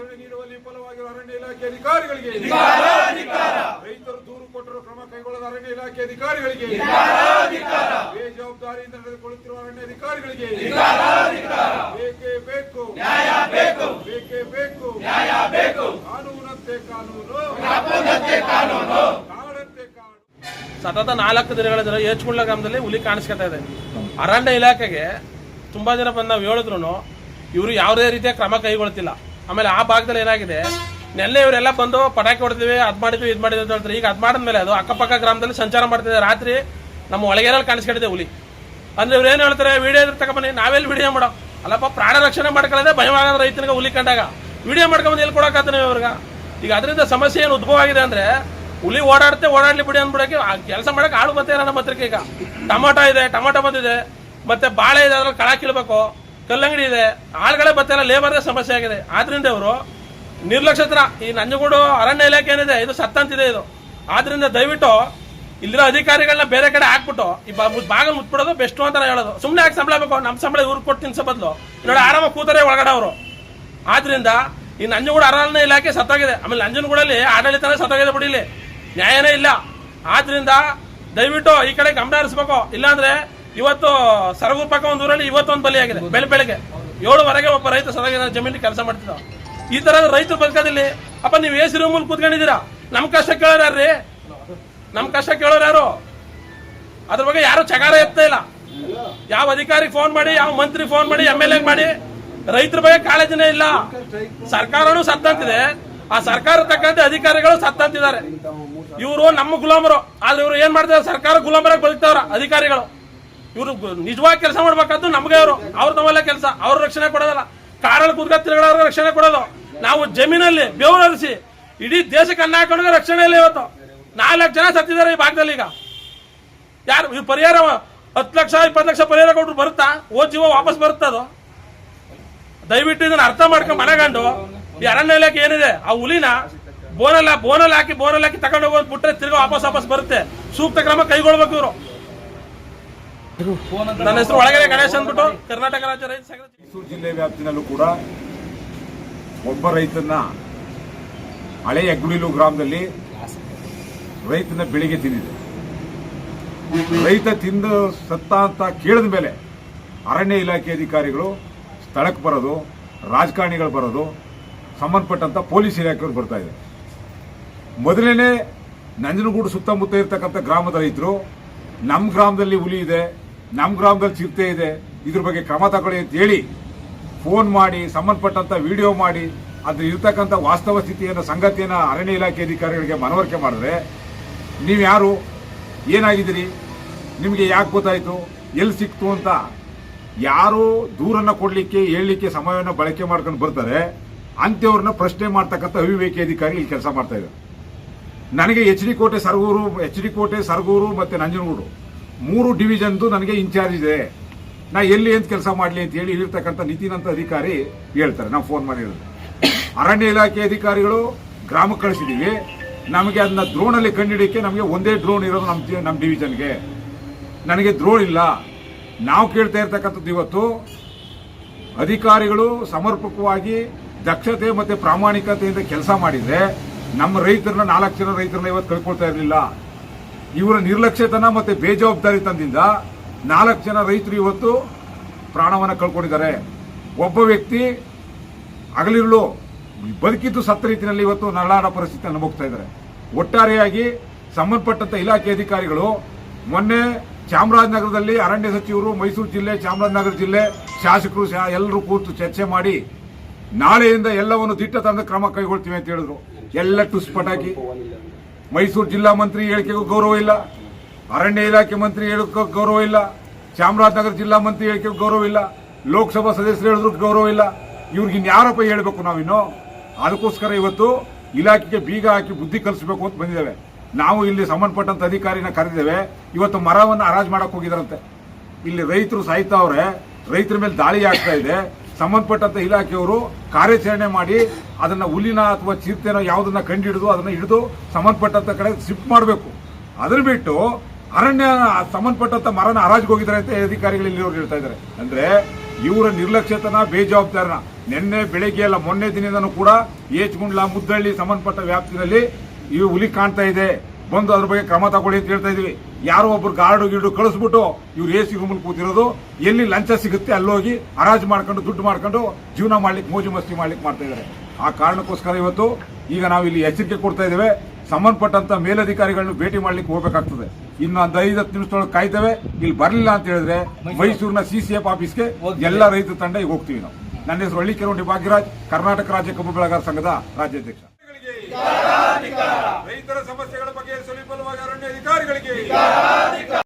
ರಕ್ಷಣೆ ನೀಡುವಲ್ಲಿ ವಿಫಲವಾಗಿರುವ ಅರಣ್ಯ ಇಲಾಖೆ ಅಧಿಕಾರಿಗಳಿಗೆ ರೈತರು ದೂರು ಕೊಟ್ಟರು ಕ್ರಮ ಕೈಗೊಳ್ಳದ ಅರಣ್ಯ ಇಲಾಖೆ ಅಧಿಕಾರಿಗಳಿಗೆ ಬೇಜವಾಬ್ದಾರಿಯಿಂದ ನಡೆದುಕೊಳ್ಳುತ್ತಿರುವ ಅರಣ್ಯ ಅಧಿಕಾರಿಗಳಿಗೆ ಬೇಕೇ ಬೇಕು. ಬೇಕೇ. ಬೇಕು ಕಾನೂನಂತೆ ಕಾನೂನು. ಸತತ ನಾಲ್ಕು ದಿನಗಳಿಂದ ಏಚ್ಕುಳ್ಳ ಗ್ರಾಮದಲ್ಲಿ ಹುಲಿ ಕಾಣಿಸ್ಕೊತಾ ಇದೆ. ಅರಣ್ಯ ಇಲಾಖೆಗೆ ತುಂಬಾ ಜನ ಬಂದ ನಾವು ಹೇಳಿದ್ರು ಇವರು ಯಾವುದೇ ರೀತಿಯ ಕ್ರಮ ಕೈಗೊಳ್ತಿಲ್ಲ. ಆಮೇಲೆ ಆ ಭಾಗದಲ್ಲಿ ಏನಾಗಿದೆ? ನೆನ್ನೆ ಇವರೆಲ್ಲ ಬಂದು ಪಟಾಕಿ ಹೊಡೆದಿವಿ, ಅದ್ ಮಾಡಿದ್ವಿ, ಇದು ಮಾಡಿದ್ವಿ ಅಂತ ಹೇಳ್ತಾರೆ. ಈಗ ಅದ್ ಮಾಡಿದ್ಮೇಲೆ ಅದು ಅಕ್ಕಪಕ್ಕ ಗ್ರಾಮದಲ್ಲಿ ಸಂಚಾರ ಮಾಡ್ತಿದೆ. ರಾತ್ರಿ ನಮ್ಮ ಒಳಗೇನಲ್ಲಿ ಕಾಣಿಸ್ಕೊಂಡಿದೆ ಹುಲಿ. ಅಂದ್ರೆ ಇವ್ರು ಏನ್ ಹೇಳ್ತಾರೆ? ವಿಡಿಯೋ ಇದ್ರೆ ತಗೊಂಬನ್ನಿ ನಾವೆಲ್ಲಿ ವಿಡಿಯೋ ಮಾಡೋ? ಅಲ್ಲಪ್ಪ, ಪ್ರಾಣ ರಕ್ಷಣೆ ಮಾಡ್ಕೊಳ್ಳೋದೇ ಭಯವಾಗದ ರೈತನಿಗೆ ಹುಲಿ ಕಂಡಾಗ. ವಿಡಿಯೋ ಮಾಡ್ಕೊಂಬಂದು ಎಲ್ಲಿ ಕೊಡೋಕಾತಾನೆ ಇವ್ರಿಗೆ ಈಗ? ಅದರಿಂದ ಸಮಸ್ಯೆ ಏನು ಉದ್ಭವ ಆಗಿದೆ ಅಂದ್ರೆ, ಹುಲಿ ಓಡಾಡ್ತೇ ಓಡಾಡ್ಲಿ ಬಿಡಿ ಅಂದ್ಬಿಡಕ್ಕೆ ಕೆಲಸ ಮಾಡಕ್ಕೆ ಆಳು ಮತ್ತೆ ನಮ್ಮ ಹತ್ರಕ್ಕೆ ಈಗ. ಟೊಮಾಟೊ ಇದೆ, ಟೊಮಾಟೊ ಬಂದಿದೆ. ಮತ್ತೆ ಬಾಳೆ ಇದೆ, ಅದ್ರಲ್ಲಿ ಕಳ ಕೀಳ್ಬೇಕು ಕಲ್ಲಂಗಡಿ ಇದೆ. ಆಳುಗಳೇ ಬರ್ತಿಲ್ಲ ಲೇಬರ್ದೇ ಸಮಸ್ಯೆ ಆಗಿದೆ. ಆದ್ರಿಂದ ಅವರು ನಿರ್ಲಕ್ಷ್ಯತ್ರ ಈ ನಂಜನಗೂಡು ಅರಣ್ಯ ಇಲಾಖೆ ಏನಿದೆ, ಇದು ಸತ್ತಂತಿದೆ ಇದು. ಆದ್ರಿಂದ ದಯವಿಟ್ಟು ಇಲ್ಲಿರೋ ಅಧಿಕಾರಿಗಳನ್ನ ಬೇರೆ ಕಡೆ ಹಾಕ್ಬಿಟ್ಟು, ಈ ಬಾಗಲ್ ಮುಟ್ಬಿಡೋದು ಬೆಸ್ಟ್ ಅಂತ ಹೇಳೋದು. ಸುಮ್ಮನೆ ಯಾಕೆ ಸಂಬಳ ಬೇಕು? ನಮ್ಮ ಸಂಬಳ ಇವ್ರು ಕೊಟ್ಟು ತಿನ್ಸೋ ಬದಲು. ನೋಡಿ ಆರಾಮ ಕೂತರೆ ಒಳಗಡೆ ಅವರು. ಆದ್ರಿಂದ ಈ ನಂಜನಗೂಡು ಅರಣ್ಯ ಇಲಾಖೆ ಸತ್ತೋಗಿದೆ. ಆಮೇಲೆ ನಂಜನಗೂಡಲ್ಲಿ ಆಡಳಿತನೇ ಸತ್ತೋಗಿದೆ ಬಿಡಿಲಿ ನ್ಯಾಯನೇ ಇಲ್ಲ. ಆದ್ರಿಂದ ದಯವಿಟ್ಟು ಈ ಕಡೆ ಗಮನ ಹರಿಸ್ಬೇಕು. ಇಲ್ಲಾಂದ್ರೆ ಇವತ್ತು ಸರಗೂರ್ ಪಕ್ಕ ಒಂದು ಊರಲ್ಲಿ ಇವತ್ತೊಂದು ಬಲಿಯಾಗಿದೆ ಬೆಳೆ ಬೆಳಗ್ಗೆ ಏಳುವರೆಗೆ ಒಬ್ಬ ರೈತ ಸದಾಗಿದೆ ಜಮೀನಿಗೆ ಕೆಲಸ ಮಾಡ್ತಿದ್ದ. ಈ ತರ ರೈತರು ಬದುಕೋದಿಲ್ಲಿ. ಅಪ್ಪ, ನೀವು ಎ ಸಿ ರೂಮಲ್ಲಿ ಕೂತ್ಕೊಂಡಿದ್ದೀರಾ? ನಮ್ ಕಷ್ಟ ಕೇಳೋರು ಯಾರ್ರಿ? ನಮ್ ಕಷ್ಟ ಕೇಳೋರು ಯಾರು? ಅದ್ರ ಬಗ್ಗೆ ಯಾರು ಚಗಾರ ಎತ್ತಾ ಇಲ್ಲ. ಯಾವ ಅಧಿಕಾರಿ ಫೋನ್ ಮಾಡಿ, ಯಾವ ಮಂತ್ರಿ ಫೋನ್ ಮಾಡಿ ಎಂ ಎಲ್ ಎ ಮಾಡಿ, ರೈತರ ಬಗ್ಗೆ ಕಾಳಜಿನೇ ಇಲ್ಲ. ಸರ್ಕಾರನು ಸತ್ತಂತಿದೆ. ಆ ಸರ್ಕಾರ ತಕ್ಕಂತೆ ಅಧಿಕಾರಿಗಳು ಸತ್ತಂತಿದ್ದಾರೆ. ಇವರು ನಮ್ಮ ಗುಲಾಮರು. ಆದ್ರೆ ಇವರು ಏನ್ ಮಾಡ್ತಾರೆ ಸರ್ಕಾರ ಗುಲಾಮರಾಗಿ ಬದುಕ್ತಾವ್ರ ಅಧಿಕಾರಿಗಳು. ಇವರು ನಿಜವಾಗಿ ಕೆಲಸ ಮಾಡ್ಬೇಕಾದ್ದು ನಮ್ಗೆ ಅವರು. ಅವ್ರ ತಮ್ಮಲ್ಲ ಕೆಲಸ. ಅವ್ರ ರಕ್ಷಣೆ ಕೊಡೋದಲ್ಲ. ಕಾರಲ್ಲಿ ಕೂತ್ಕೊಂಡು ಅವ್ರಿಗೆ ರಕ್ಷಣೆ ಕೊಡೋದು. ನಾವು ಜಮೀನಲ್ಲಿ ಬೆವರರಿಸಿ ಇಡೀ ದೇಶಕ್ಕೆ ಅನ್ನ ರಕ್ಷಣೆ ಇಲ್ಲ ಇವತ್ತು. ನಾಲ್ಕು ಜನ ಸತ್ತಿದ್ದಾರೆ ಈ ಭಾಗದಲ್ಲಿ ಈಗ. ಯಾರು ಇವ್ರು ಪರಿಹಾರ ಹತ್ತು ಲಕ್ಷ, ಇಪ್ಪತ್ತು ಲಕ್ಷ ಪರಿಹಾರ ಕೊಟ್ಟರು ಬರುತ್ತಾ? ಓ ಜೀವ ವಾಪಸ್ ಬರುತ್ತಾ ಅದು? ದಯವಿಟ್ಟು ಇದನ್ನ ಅರ್ಥ ಮಾಡ್ಕೊಂಡು ಮನೆಗಂಡು. ಈ ಅರಣ್ಯ ಇಲಾಖೆ ಏನಿದೆ? ಆ ಹುಲಿನ ಬೋನಲ್ಲ ಬೋನಲ್ಲಿ ಹಾಕಿ ಬೋನಲ್ಲಿ ಹಾಕಿ ತಗೊಂಡು ಹೋಗೋದು ಬಿಟ್ಟರೆ ತಿರ್ಗಿ ವಾಪಸ್ ವಾಪಸ್ ಬರುತ್ತೆ. ಸೂಕ್ತ ಕ್ರಮ ಕೈಗೊಳ್ಬೇಕು ಇವರು. ನನ್ನ ಹೆಸರು ಒಳಗಡೆ ಗಣೇಶ್ ಅಂದ್ಬಿಟ್ಟು ಕರ್ನಾಟಕ ರಾಜ್ಯ ರೈತ ಸಂಘ ಮೈಸೂರು ಜಿಲ್ಲೆ ವ್ಯಾಪ್ತಿನಲ್ಲೂ ಕೂಡ ಒಬ್ಬ ರೈತನ ಹಳೆ ಯಗ್ಗುಡಿಲು ಗ್ರಾಮದಲ್ಲಿ ರೈತನ ಬೆಳಿಗ್ಗೆ ತಿಂದಿದೆ. ರೈತ ತಿಂದು ಸತ್ತ ಅಂತ ಕೇಳಿದ ಮೇಲೆ ಅರಣ್ಯ ಇಲಾಖೆ ಅಧಿಕಾರಿಗಳು ಸ್ಥಳಕ್ಕೆ ಬರೋದು ರಾಜಕಾರಣಿಗಳು ಬರೋದು ಸಂಬಂಧಪಟ್ಟಂತ ಪೊಲೀಸ್ ಇಲಾಖೆಯವರು ಬರ್ತಾ ಇದೆ ಮೊದಲನೇ ನಂಜನಗೂಡು ಸುತ್ತಮುತ್ತ ಇರ್ತಕ್ಕಂಥ ಗ್ರಾಮದ ರೈತರು ನಮ್ಮ ಗ್ರಾಮದಲ್ಲಿ ಹುಲಿ ಇದೆ ನಮ್ಮ ಗ್ರಾಮದಲ್ಲಿ ಚಿರತೆ ಇದೆ. ಇದ್ರ ಬಗ್ಗೆ ಕ್ರಮ ತಗೊಳ್ಳಿ ಅಂತ ಹೇಳಿ ಫೋನ್ ಮಾಡಿ, ಸಂಬಂಧಪಟ್ಟಂತ ವಿಡಿಯೋ ಮಾಡಿ, ಅದ್ರ ಇರ್ತಕ್ಕಂಥ ವಾಸ್ತವ ಸ್ಥಿತಿಯನ್ನು, ಸಂಗತಿಯನ್ನು ಅರಣ್ಯ ಇಲಾಖೆ ಅಧಿಕಾರಿಗಳಿಗೆ ಮನವರಿಕೆ ಮಾಡಿದ್ರೆ ನೀವು ಯಾರು? ಏನಾಗಿದ್ದೀರಿ? ನಿಮಗೆ ಯಾಕೆ ಗೊತ್ತಾಯಿತು? ಎಲ್ಲಿ ಸಿಕ್ತು ಅಂತ ಯಾರು ದೂರನ್ನು ಕೊಡಲಿಕ್ಕೆ, ಹೇಳಲಿಕ್ಕೆ ಸಮಯವನ್ನು ಬಳಕೆ ಮಾಡ್ಕೊಂಡು ಬರ್ತಾರೆ. ಅಂಥವ್ರನ್ನ ಪ್ರಶ್ನೆ ಮಾಡ್ತಕ್ಕಂಥ ಅವಿವೇಕಿ ಅಧಿಕಾರಿ ಇಲ್ಲಿ ಕೆಲಸ ಮಾಡ್ತಾ ಇದ್ದಾರೆ. ನನಗೆ ಎಚ್ ಡಿ ಕೋಟೆ, ಸರಗೂರು, ಎಚ್ ಡಿ ಕೋಟೆ, ಸರಗೂರು ಮತ್ತು ನಂಜನಗೂಡು ಮೂರು ಡಿವಿಷನ್ದು ನನಗೆ ಇನ್ಚಾರ್ಜ್ ಇದೆ. ನಾ ಎಲ್ಲಿ ಅಂತ ಕೆಲಸ ಮಾಡಲಿ ಅಂತ ಹೇಳಿ ಇಲ್ಲಿರ್ತಕ್ಕಂಥ ನಿತಿನ್ ಅಂತ ಅಧಿಕಾರಿ ಹೇಳ್ತಾರೆ. ನಾವು ಫೋನ್ ಮಾಡಿ ಹೇಳಿದ್ರೆ ಅರಣ್ಯ ಇಲಾಖೆ ಅಧಿಕಾರಿಗಳು ಗ್ರಾಮಕ್ಕೆ ಕಳಿಸಿದೀವಿ. ನಮಗೆ ಅದನ್ನ ಡ್ರೋನಲ್ಲಿ ಕಂಡಿಡಿಯೋಕ್ಕೆ ನಮಗೆ ಒಂದೇ ಡ್ರೋನ್ ಇರೋದು ನಮ್ಮ ನಮ್ಮ ಡಿವಿಷನ್ಗೆ ನನಗೆ ಡ್ರೋನ್ ಇಲ್ಲ. ನಾವು ಕೇಳ್ತಾ ಇರ್ತಕ್ಕಂಥದ್ದು ಇವತ್ತು ಅಧಿಕಾರಿಗಳು ಸಮರ್ಪಕವಾಗಿ ದಕ್ಷತೆ ಮತ್ತೆ ಪ್ರಾಮಾಣಿಕತೆಯಿಂದ ಕೆಲಸ ಮಾಡಿದ್ರೆ ನಮ್ಮ ರೈತರನ್ನ ನಾಲ್ಕು ಜನ ರೈತರನ್ನ ಇವತ್ತು ಕಳ್ಕೊಳ್ತಾ ಇರಲಿಲ್ಲ. ಇವರ ನಿರ್ಲಕ್ಷ್ಯತನ ಮತ್ತೆ ಬೇಜವಾಬ್ದಾರಿತನದಿಂದ ನಾಲ್ಕು ಜನ ರೈತರು ಇವತ್ತು ಪ್ರಾಣವನ್ನ ಕಳ್ಕೊಂಡಿದ್ದಾರೆ. ಒಬ್ಬ ವ್ಯಕ್ತಿ ಹಗಲಿರುಳು ಬದುಕಿದ್ದು ಸತ್ತ ರೀತಿಯಲ್ಲಿ ಇವತ್ತು ನರಳಾಡ ಪರಿಸ್ಥಿತಿ ಅನುಭವಿಸ್ತಾ ಇದ್ದಾರೆ. ಒಟ್ಟಾರೆಯಾಗಿ ಸಂಬಂಧಪಟ್ಟಂತ ಇಲಾಖೆ ಅಧಿಕಾರಿಗಳು ಮೊನ್ನೆ ಚಾಮರಾಜನಗರದಲ್ಲಿ ಅರಣ್ಯ ಸಚಿವರು, ಮೈಸೂರು ಜಿಲ್ಲೆ, ಚಾಮರಾಜನಗರ ಜಿಲ್ಲೆ ಶಾಸಕರು ಎಲ್ಲರೂ ಕೂತು ಚರ್ಚೆ ಮಾಡಿ ನಾಳೆಯಿಂದ ಎಲ್ಲವನ್ನು ದಿಟ್ಟ ತಂದ ಕ್ರಮ ಕೈಗೊಳ್ತೀವಿ ಅಂತ ಹೇಳಿದ್ರು. ಎಲ್ಲ ಟುಸ್ ಪಟಾಕಿ ಮೈಸೂರು ಜಿಲ್ಲಾ ಮಂತ್ರಿ ಹೇಳಿಕೆಗೂ ಗೌರವ ಇಲ್ಲ. ಅರಣ್ಯ ಇಲಾಖೆ ಮಂತ್ರಿ ಹೇಳಕ್ಕೂ ಗೌರವ ಇಲ್ಲ. ಚಾಮರಾಜನಗರ ಜಿಲ್ಲಾ ಮಂತ್ರಿ ಹೇಳಿಕೆಗೂ ಗೌರವ ಇಲ್ಲ. ಲೋಕಸಭಾ ಸದಸ್ಯರು ಹೇಳಿದ್ರು ಗೌರವ ಇಲ್ಲ. ಇವ್ರಿಗೆ ಇನ್ಯಾರಪ್ಪ ಹೇಳಬೇಕು ನಾವಿನ್ನು? ಅದಕ್ಕೋಸ್ಕರ ಇವತ್ತು ಇಲಾಖೆಗೆ ಬೀಗ ಹಾಕಿ ಬುದ್ಧಿ ಕಲಿಸಬೇಕು ಅಂತ ಬಂದಿದ್ದೇವೆ. ನಾವು ಇಲ್ಲಿ ಸಂಬಂಧಪಟ್ಟಂತ ಅಧಿಕಾರಿನ ಕರೆದಿದ್ದೇವೆ. ಇವತ್ತು ಮರವನ್ನು ಹರಾಜು ಮಾಡಕ್ಕೆ ಹೋಗಿದಾರಂತೆ ಇಲ್ಲಿ ರೈತರು ಸಾಯ್ತಾವ್ರೆ ರೈತರ ಮೇಲೆ ದಾಳಿ ಆಗ್ತಾ ಇದೆ. ಸಂಬಂಧಪಟ್ಟಂತ ಇಲಾಖೆಯವರು ಕಾರ್ಯಾಚರಣೆ ಮಾಡಿ ಅದನ್ನ ಹುಲಿನ ಅಥವಾ ಚಿರತೆನೋ ಯಾವುದನ್ನ ಕಂಡುಹಿಡಿದು ಅದನ್ನ ಹಿಡಿದು ಸಂಬಂಧಪಟ್ಟಂತ ಕಡೆ ಶಿಫ್ಟ್ ಮಾಡಬೇಕು. ಅದನ್ನ ಬಿಟ್ಟು ಅರಣ್ಯ ಸಂಬಂಧಪಟ್ಟಂತ ಮರನ ಹರಾಜ್ಗೋಗಿದ್ದಾರೆ ಅಂತ ಅಧಿಕಾರಿಗಳು ಇಲ್ಲಿ ಹೇಳ್ತಾ ಇದ್ದಾರೆ. ಅಂದ್ರೆ ಇವರ ನಿರ್ಲಕ್ಷ್ಯತನ, ಬೇಜವಾಬ್ದಾರನ. ನಿನ್ನೆ ಬೆಳಗ್ಗೆ ಅಲ್ಲ, ಮೊನ್ನೆ ದಿನದೂ ಕೂಡ ಏಚ್ಗುಂಡ್ಲ ಮುದ್ದಳ್ಳಿ ಸಂಬಂಧಪಟ್ಟ ವ್ಯಾಪ್ತಿನಲ್ಲಿ ಈ ಹುಲಿ ಕಾಣ್ತಾ ಇದೆ. ಬಂದು ಅದ್ರ ಬಗ್ಗೆ ಕ್ರಮ ತಗೊಳ್ಳಿ ಅಂತ ಹೇಳ್ತಾ ಇದೀವಿ ಯಾರೋ ಒಬ್ರು ಗಾರ್ಡು ಗಿರ್ಡು ಕಳಿಸ್ಬಿಟ್ಟು ಇವ್ರು ಎ ಸಿ ರೂಮಲ್ಲಿ ಕೂತಿರೋದು ಎಲ್ಲಿ ಲಂಚ ಸಿಗುತ್ತೆ ಅಲ್ಲೋಗಿ ಹರಾಜು ಮಾಡ್ಕೊಂಡು ದುಡ್ಡು ಮಾಡ್ಕೊಂಡು ಜೀವನ ಮಾಡ್ಲಿಕ್ಕೆ ಮೋಜು ಮಸ್ತಿ ಮಾಡ್ಲಿಕ್ಕೆ ಮಾಡ್ತಾ ಇದಾರೆ ಆ ಕಾರಣಕ್ಕೋಸ್ಕರ ಇವತ್ತು ಈಗ ನಾವು ಇಲ್ಲಿ ಎಚ್ಚರಿಕೆ ಕೊಡ್ತಾ ಇದ್ದೇವೆ ಸಂಬಂಧಪಟ್ಟಂತ ಮೇಲಧಿಕಾರಿಗಳನ್ನು ಭೇಟಿ ಮಾಡ್ಲಿಕ್ಕೆ ಹೋಗ್ಬೇಕಾಗ್ತದೆ ಇನ್ನು ಒಂದು ಐದು ಹತ್ತು ನಿಮಿಷದೊಳಗೆ ಕಾಯ್ತೇವೆ ಇಲ್ಲಿ ಬರಲಿಲ್ಲ ಅಂತ ಹೇಳಿದ್ರೆ ಮೈಸೂರಿನ ಸಿ ಸಿ ಎಫ್ ಆಫೀಸ್ಗೆ ಎಲ್ಲ ರೈತ ತಂಡ ಈಗ ಹೋಗ್ತೀವಿ ನಾವು ನನ್ನ ಹೆಸರು ಹಳ್ಳಿ ಕೆರವಂಡಿ ಭಾಗ್ಯರಾಜ್ ಕರ್ನಾಟಕ ರಾಜ್ಯ ಕಬ್ಬು ಬೆಳೆಗಾರ ಸಂಘದ ರಾಜ್ಯಾಧ್ಯಕ್ಷ ರೈತರ ಸಮಸ್ಯೆ ಅಧಿಕಾರಿಗಳಿಗೆ.